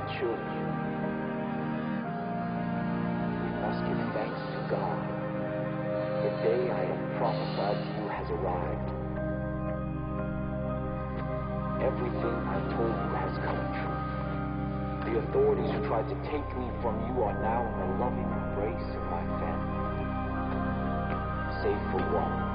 my children. We must give thanks to God. The day I have prophesied to you has arrived. Everything I told you has come true. The authorities who tried to take me from you are now in the loving embrace of my family. Save for one.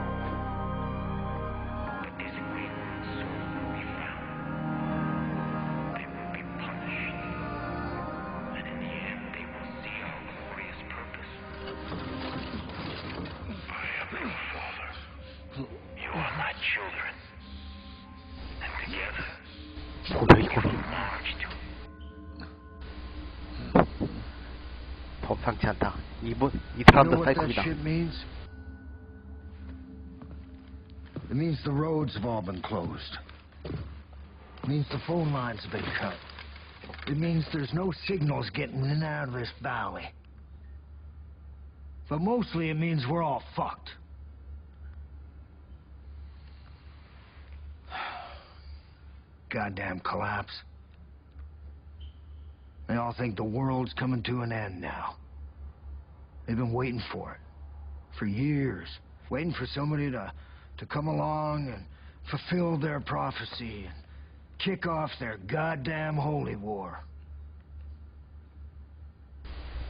범상치 않다 이분 이 You know 사람도 what that 사이코이다 shit means? It means the roads have all been closed. It means the phone lines have been cut. It means there's no signals getting in and out of this valley. But mostly it means we're all fucked. Goddamn collapse. They all think the world's coming to an end now. They've been waiting for it. For years. Waiting for somebody to, to come along and fulfill their prophecy and kick off their goddamn holy war.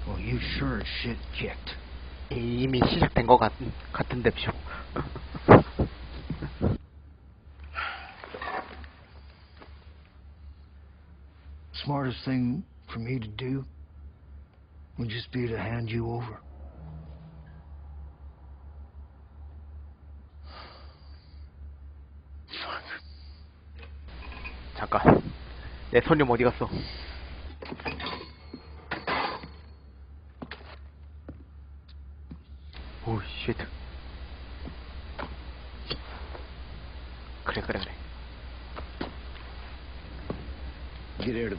Well, you sure as shit kicked. 이미 시작된 것 같, 같은데 쇼 Smartest thing for me to do would just be to hand you over. 잠깐 내 손님 어디 갔어 오우 쉣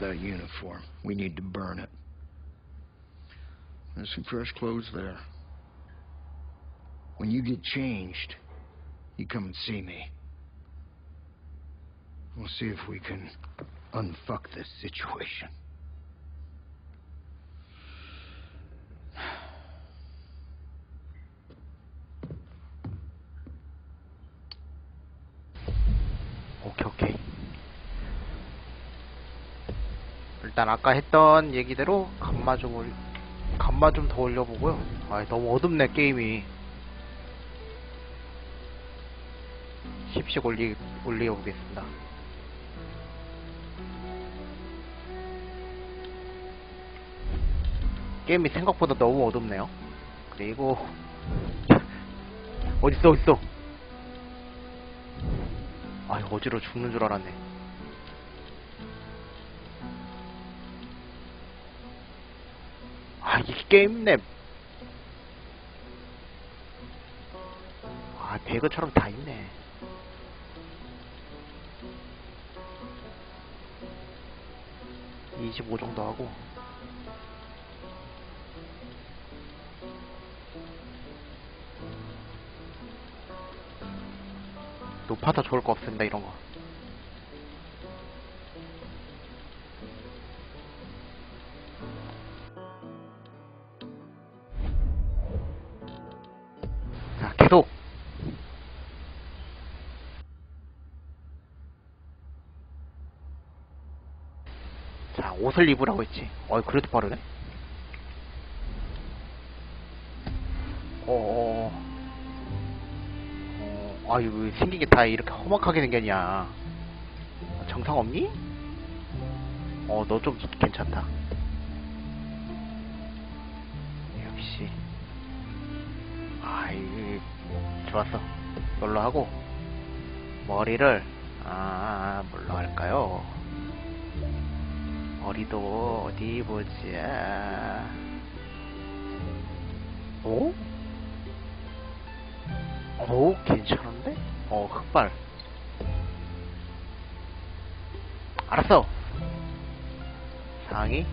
that uniform. We need to burn it. There's some fresh clothes there. When you get changed, you come and see me. We'll see if we can unfuck this situation. 일단 아까 했던 얘기대로 감마 좀 올, 감마 좀 더 올려보고요. 아 너무 어둡네 게임이. 10씩 올리, 올려보겠습니다. 게임이 생각보다 너무 어둡네요. 그리고 어딨어 어딨어? 아 어지러 죽는 줄 알았네 아 이게 게임 랩. 아 배그처럼 다 있네. (25) 정도 하고 높아서 좋을 거 없습니다 이런 거 옷을 입으라고 했지. 어이, 그래도 빠르네. 어어. 어, 아유, 왜 생긴 게 다 이렇게 험악하게 생겼냐. 정상 없니? 어, 너 좀 괜찮다. 역시. 아이 좋았어 뭘로 하고 머리를 아 뭘로 할까요 머리도 어디 보자 오? 오 괜찮은데? 어 흑발 알았어 상의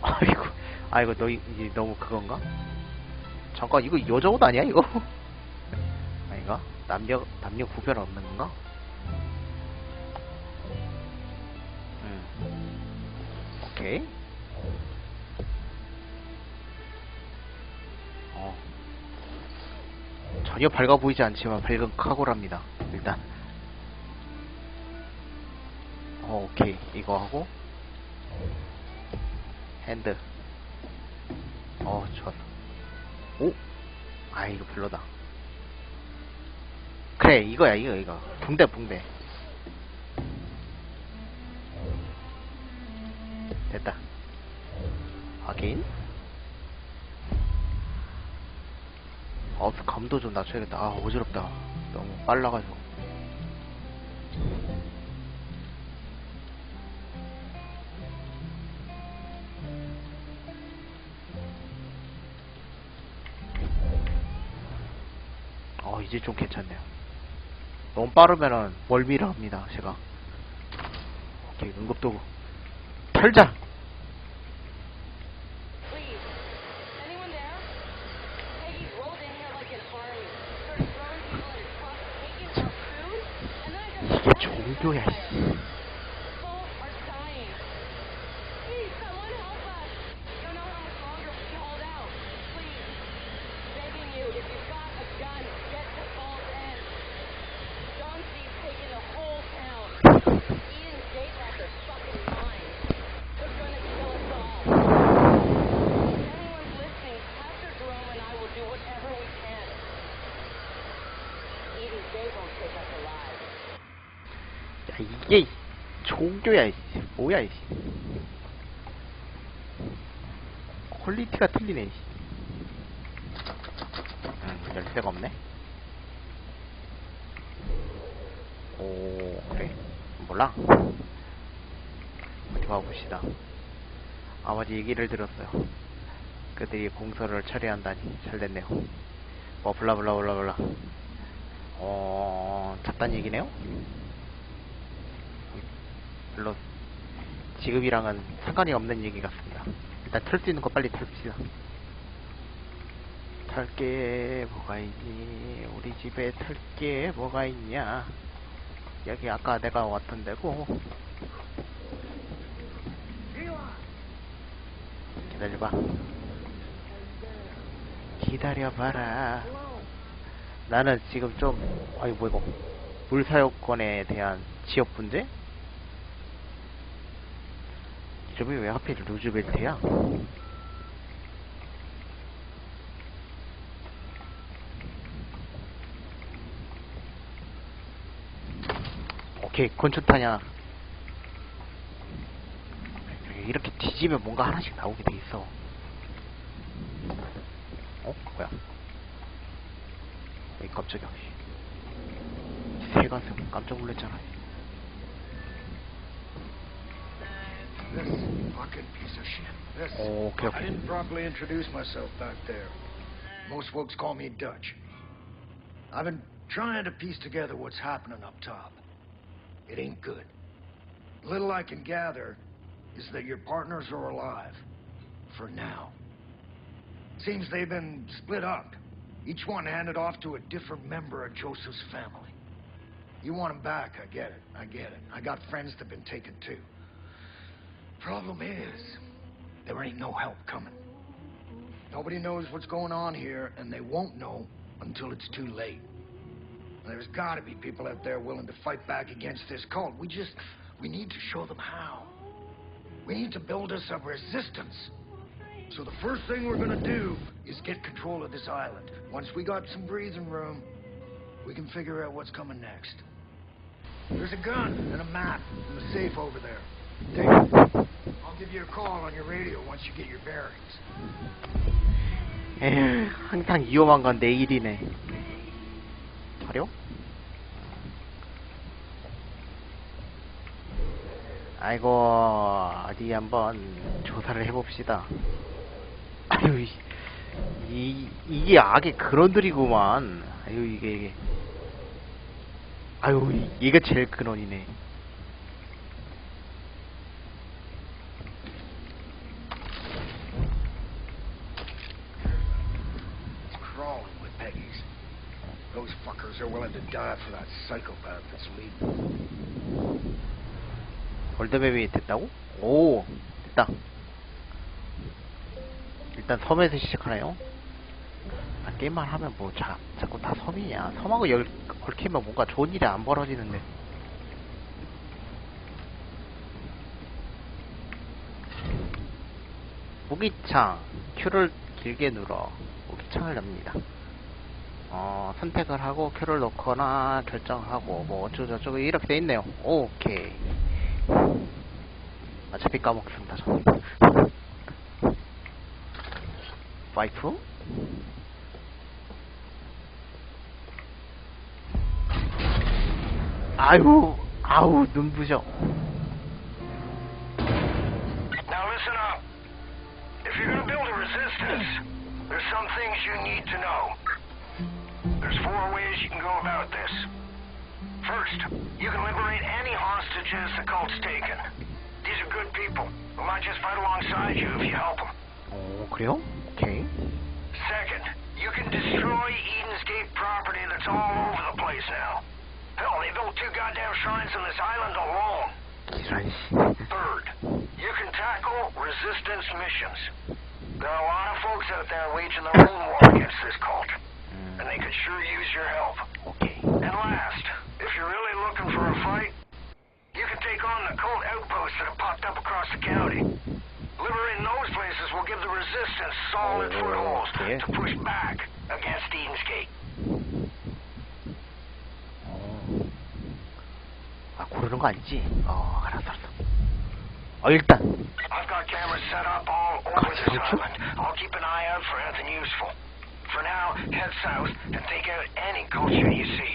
아이고 아이고 너 이- 이제 너무 그건가? 잠깐 이거 여자 옷 아니야 이거? 아닌가? 남녀 남녀 구별 없는 건가? 오케이. 어. 전혀 밝아 보이지 않지만 밝은 카고랍니다. 일단. 어, 오케이. 이거 하고. 핸드. 어, 좋았어. 오? 아, 이거 별로다. 그래, 이거야, 이거, 이거. 붕대, 붕대. 됐다. 확인. 어, 감도 좀 낮춰야겠다. 아, 어지럽다. 너무 빨라가지고. 어, 이제 좀 괜찮네요. 너무 빠르면은 멀미를 합니다, 제가. 오케이, 응급도구. 털자! 종교야, 씨. 뭐야, 이 씨. 퀄리티가 틀리네, 씨. 음, 열쇠가 없네. 오, 그래. 몰라. 어디 가봅시다. 아버지 얘기를 들었어요. 그들이 공소를 처리한다니 잘 됐네요. 뭐 블라블라블라블라. 어, 잡단 얘기네요. 별로 지금이랑은 상관이 없는 얘기 같습니다. 일단 털 수 있는 거 빨리 털읍시다. 털게 뭐가 있니? 우리 집에 털게 뭐가 있냐? 여기 아까 내가 왔던 데고. 기다려봐. 기다려봐라. 나는 지금 좀, 아이 뭐 이거, 물사용권에 대한 지역 문제? 이름이 왜 하필 루즈벨트야? 오케이, 건축타냐. 이렇게 뒤지면 뭔가 하나씩 나오게 돼 있어. 어? 뭐야? 이 깜짝이야. 씨. 새가슴 깜짝 놀랐잖아. This fucking piece of shit. This. Oh, okay, okay. I didn't properly introduce myself back there. Most folks call me Dutch. I've been trying to piece together what's happening up top. It ain't good. Little I can gather is that your partners are alive. For now. Seems they've been split up. Each one handed off to a different member of Joseph's family. You want them back, I get it. I get it. I got friends that've been taken too. Problem is, there ain't no help coming. Nobody knows what's going on here, and they won't know until it's too late. There's gotta be people out there willing to fight back against this cult. We just, we need to show them how. We need to build us a resistance. So the first thing we're gonna do is get control of this island. Once we got some breathing room, we can figure out what's coming next. There's a gun and a map and a safe over there. Take it. Give. 에휴, 항상 위험한 건 내일이네. 화려? 아이고, 어디 한번 조사를 해봅시다. 아유, 이, 이, 이게 악의 근원들이구만. 아유, 이게, 이게. 아유, 이- 이게 제일 근원이네. Those fuckers are willing to die for that psychopath that's leading. 골드맵이 됐다고? 오, 있다. 일단 섬에서 시작하나요? 아, 게임만 하면 뭐 자, 자꾸 다 섬이냐? 섬하고 열, 얽히면 뭔가 좋은 일이 안 벌어지는데. 무기창 Q를 길게 눌러 무기창을 엽니다. 어, 선택을 하고 Q를 넣거나 결정하고 뭐 어쩌고저쩌고 이렇게 돼 있네요. 오케이. 어차피 까먹습니다. 저는. 파이프? 아유, 아우 눈부셔. Now listen up. If you're gonna build a resistance, there's some things you need to know. There's four ways you can go about this. First, you can liberate any hostages the cult's taken. These are good people who might just fight alongside you if you help them. 오, 그래요? 오케이. Second, you can destroy Eden's Gate property that's all over the place now. Hell, they built two goddamn shrines on this island alone. 기란 씨. Third, you can tackle resistance missions. There are a lot of folks out there waging their own war against this cult, 음, and they could sure use your help. 오케이. And last, if you're really looking for a fight, you can take on the cult outposts that have popped up across the county. Liberating those places will give the resistance solid Oh, footholds okay. to push back against Eden's Gate. 어. 아, 고르는 거 아니지? 어, 알았어, 알았어. 어, 일단, I've got cameras set up all over this island. I'll keep an eye out for anything useful. For now, head south and take out any culture you see.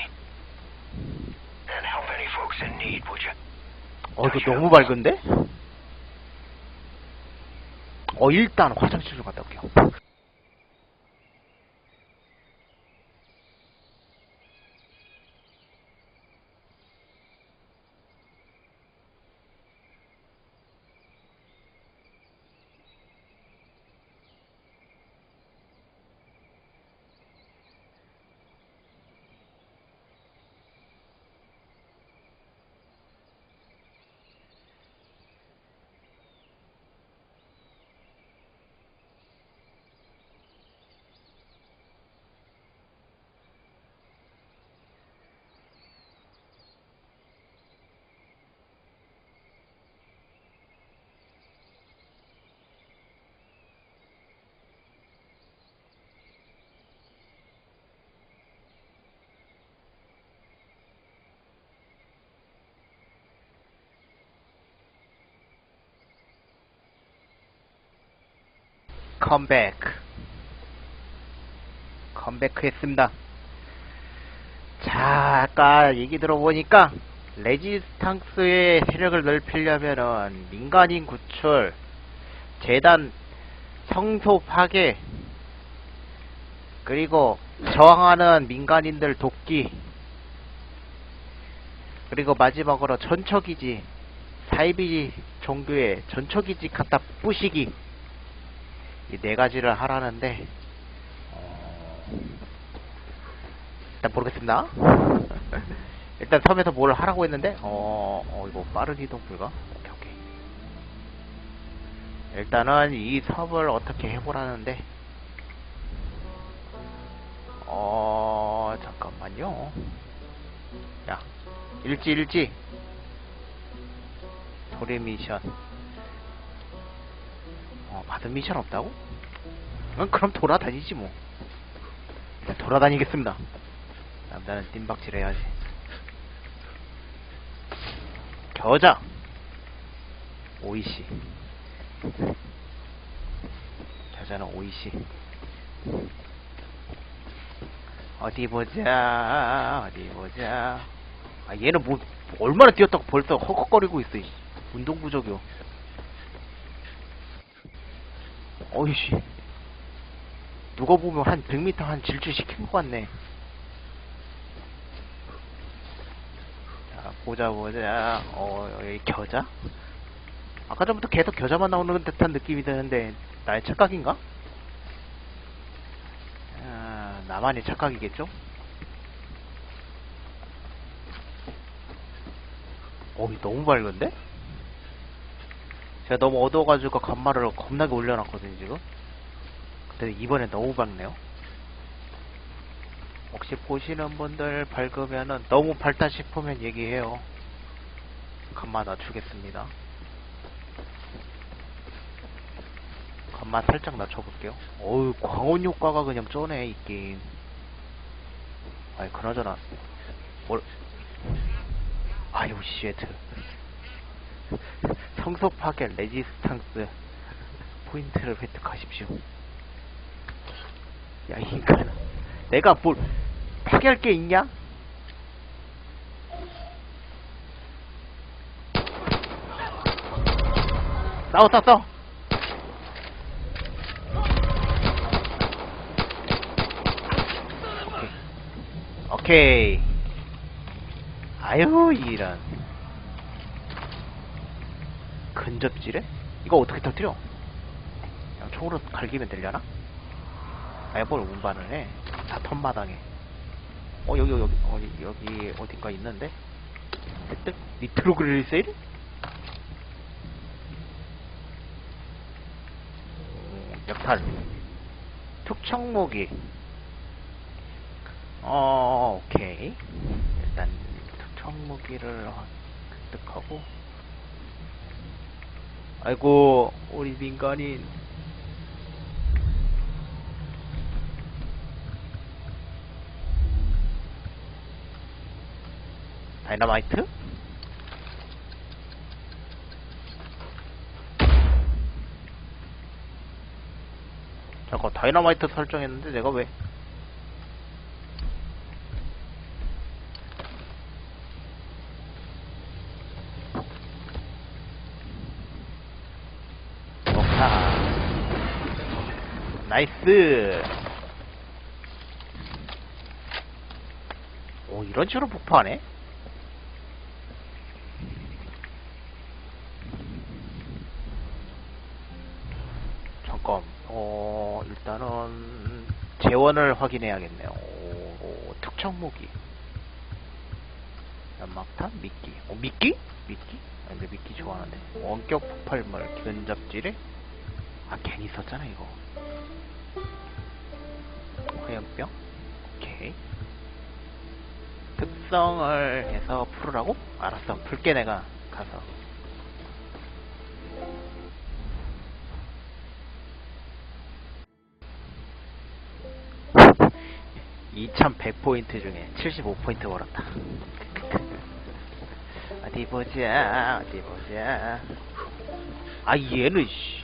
And help any folks in need, would you? 어, 이거 너무 밝은데? 어, 일단 화장실 좀 갔다 올게요. 컴백. 컴백했습니다. 자, 아까 얘기 들어보니까, 레지스탕스의 세력을 넓히려면은, 민간인 구출, 재단 성소 파괴, 그리고 저항하는 민간인들 돕기, 그리고 마지막으로 전처기지, 사이비 종교의 전처기지 갖다 부시기, 이 네 가지를 하라는데 어... 일단 모르겠습니다. 일단 섬에서 뭘 하라고 했는데 어, 어 이거 빠른 이동 불가? 오케이 오케이. 일단은 이 섬을 어떻게 해보라는데 어 잠깐만요. 야 일지 일지 도리 미션. 어, 받은 미션 없다고? 응, 그럼 돌아다니지 뭐. 일단 돌아다니겠습니다. 남자는 뜀박질 해야지. 겨자. 오이씨. 겨자는 오이씨. 어디 보자, 어디 보자. 아, 얘는 뭐, 얼마나 뛰었다고 벌써 헉헉거리고 있어, 이 운동 부족이요. 어이씨. 누가 보면 한 100m 한 질주 시킨 것 같네. 자, 보자, 보자. 어, 여기 겨자? 아까 전부터 계속 겨자만 나오는 듯한 느낌이 드는데, 나의 착각인가? 아, 나만의 착각이겠죠? 어이, 너무 밝은데? 제가 너무 어두워가지고 간마를 겁나게 올려놨거든요 지금. 근데 이번에 너무 밝네요. 혹시 보시는 분들 밝으면은 너무 밝다 싶으면 얘기해요. 간마 낮추겠습니다. 간마 살짝 낮춰볼게요. 어우 광원 효과가 그냥 쩌네 이 게임. 아니 그나저나. 뭘? 아유 쉣 성소 파괴 레지스탕스 포인트를 획득하십시오. 야 인간아. 내가 뭘 파괴할 게 있냐? 싸워 싸워 싸워. 오케이. 오케이. 아유 이런 근접지래? 이거 어떻게 터뜨려? 그냥 총으로 갈기면 되려나? 아야 뭘 운반을 해? 다 턴마당에 어 여기 여기 어디 여기 어딘가 있는데? 획득? 니트로그리세일? 음, 역탈 특청무기 어 오케이 일단 특청무기를 획득하고 아이고 우리 민간인 다이너마이트? 잠깐 다이너마이트 설정했는데 내가 왜 좋다 나이스 오 이런 식으로 폭파하네 잠깐, 어, 일단은, 재원을 확인해야겠네요. 오, 특정 무기. 연막탄? 미끼. 어, 미끼? 미끼? 아, 근데 미끼 좋아하는데. 원격 폭발물, 견잡지래? 아, 괜히 썼잖아, 이거. 화염병? 오케이. 특성을 해서 풀으라고? 알았어, 풀게 내가 가서. 2100포인트 중에 75포인트 벌었다. 어디 보자, 어디 보자. 아, 얘는, 씨.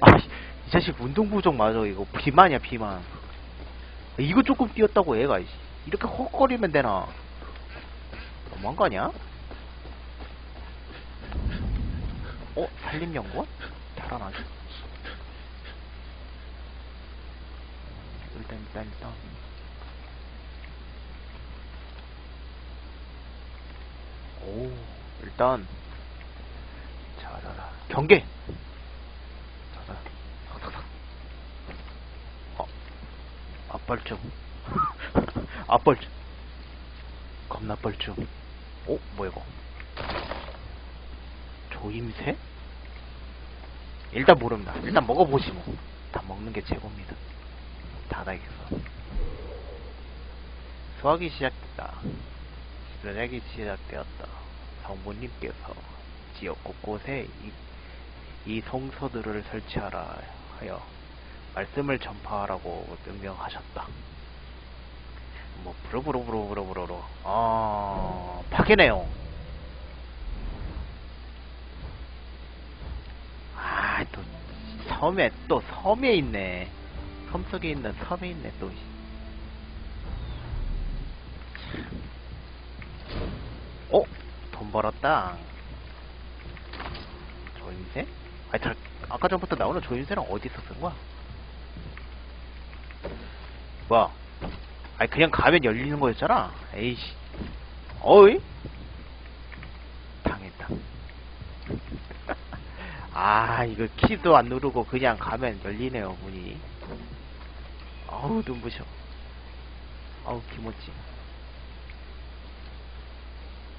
아, 이 자식 운동 부족 맞아, 이거. 비만이야, 비만. 이거 조금 뛰었다고, 씨. 이렇게 헉거리면 되나? 너무한 거 아니야? 어? 산림연구원? 달아나지? 일단 일단 일단 오 일단 자자자 경계 자자 삭삭삭 어 앞발좀 앞발좀 겁나 뻘쭘. 오 뭐야 이거? 조임새? 일단 모릅니다. 일단 먹어보지 뭐다 먹는 게 최고입니다. 바닥에서 수학이 시작됐다. 전략이 시작되었다. 성부님께서 지역 곳곳에 이, 이 성서들을 설치하라 하여 말씀을 전파하라고 명령하셨다. 뭐 부르부르부르부르부르 아 파괴네요. 아또 섬에 또 섬에 있네. 섬 속에 있는 섬에 있네 또. 어? 돈 벌었다. 조임새? 아니, 잘, 아까 전부터 나오는 조임새는 어디서 쓴 거야? 뭐야? 아니, 그냥 가면 열리는 거였잖아? 에이씨. 어이? 당했다. 아, 이거 키도 안 누르고 그냥 가면 열리네요, 문이. 어우, 눈부셔. 어우, 기모찌.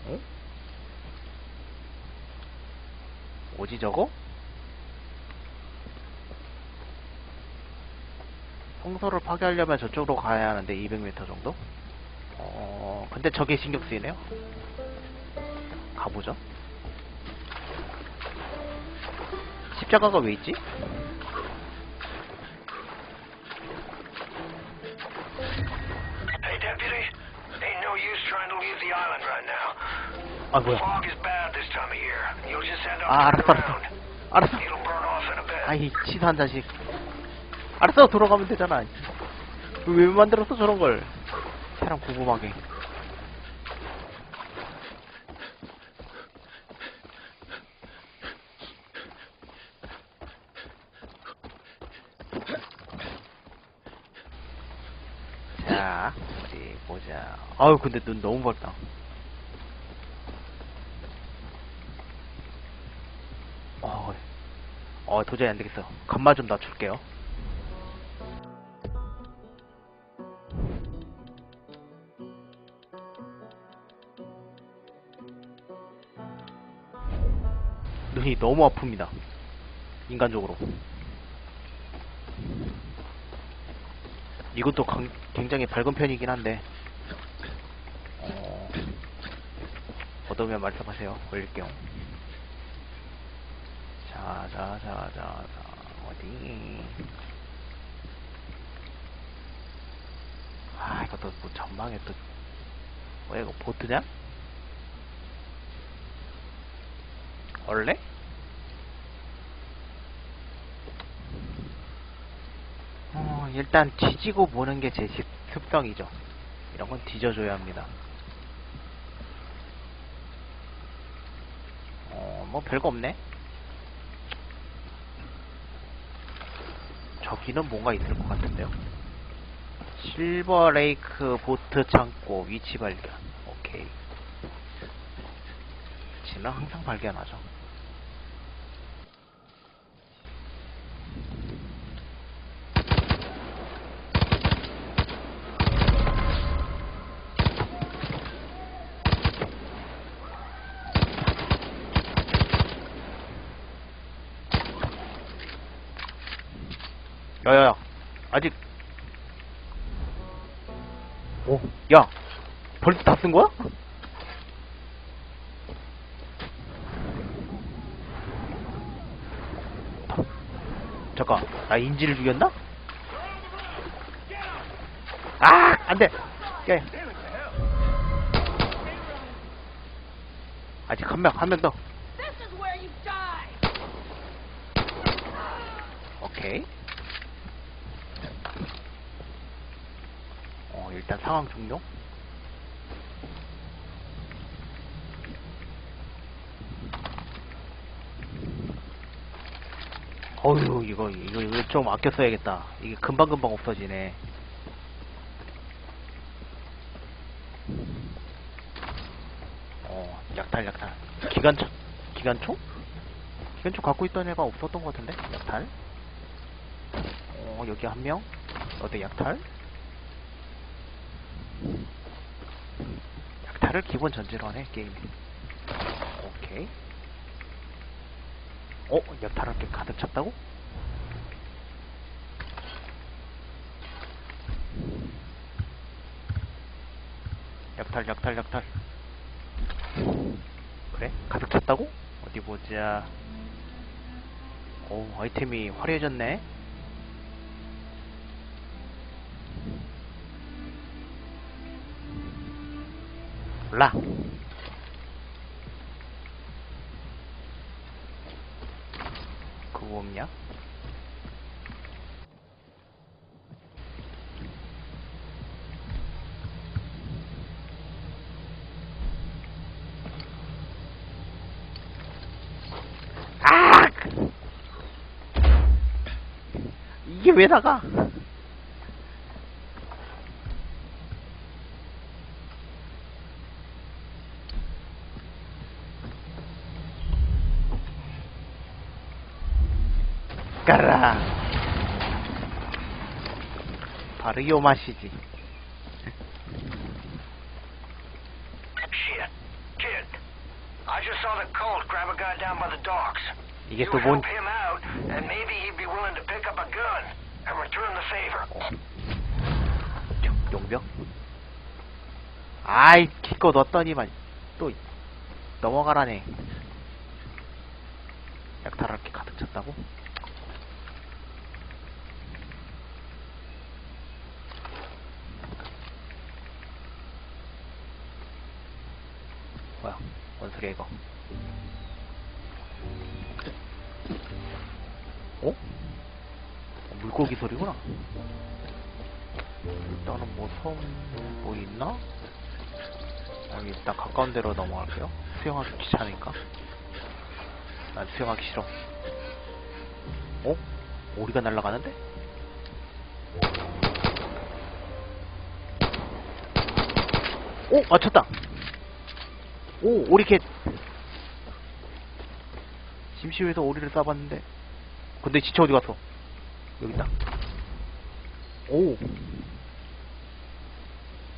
어? 뭐지 저거? 성소를 파괴하려면 저쪽으로 가야 하는데 200m 정도? 어 근데 저게 신경 쓰이네요. 가보죠. 십자가가 왜 있지? 아 뭐야? 아 알았어. 알았어. 알았어. 아이 치사한 자식. 알았어 돌아가면 되잖아. 왜 만들었어 저런 걸? 사람 궁금하게. 자 어디 보자. 아유 근데 눈 너무 밝다. 어, 어 도저히 안 되겠어. 간마 좀 낮출게요. 눈이 너무 아픕니다. 인간적으로. 이것도 강- 굉장히 밝은 편이긴 한데, 어, 어두우면 말씀하세요. 걸릴게요. 자, 자, 자, 자, 자, 어디? 아, 이것도 뭐 전방에 또, 뭐야, 이거 보트냐? 원래? 어, 일단 뒤지고 보는 게 제 습성이죠. 이런 건 뒤져줘야 합니다. 어, 뭐 별거 없네. 저기는 뭔가 있을 것 같은데요. 실버 레이크 보트 창고 위치 발견. 오케이. 위치는 항상 발견하죠. 야야야 아직 오, 야 벌써 다 쓴 거야? 잠깐 나 인지를 죽였나? 아 안 돼 야, 야. 아직 한 명 한 명 더! 오케이 어 일단 상황 종료? 어휴 이거 이거 이거 좀 아껴 써야겠다. 이게 금방금방 없어지네. 어 약탈 약탈. 기관총 기관총? 기관총 갖고 있던 애가 없었던 것 같은데? 약탈? 어 여기 한명? 어디 약탈 약탈을 기본 전제로 하네 게임이 오케이 어? 약탈할 게 가득 찼다고? 약탈 약탈 약탈 그래? 가득 찼다고? 어디 보자 오 아이템이 화려해졌네 몰라 그거 없냐? 아! 이게 왜 나가? 까라. 바로 요 맛이지. 이게 또 뭔, favor. 용병? 아이, 기껏 넣었더니만, 또, 넘어가라네. 약탈할 게 가득 찼다고? 뭐야, 뭔 소리야, 이거? 어? 어, 물고기 소리구나. 일단은 뭐 섬, 뭐 있나? 여기 일단 가까운 데로 넘어갈게요. 수영하기 귀찮으니까. 난 수영하기 싫어. 어? 오리가 날아가는데? 오! 맞췄다! 오! 오리 캣! 심심해서 오리를 쏴봤는데 근데 지체 어디 갔어? 여기 있다. 오!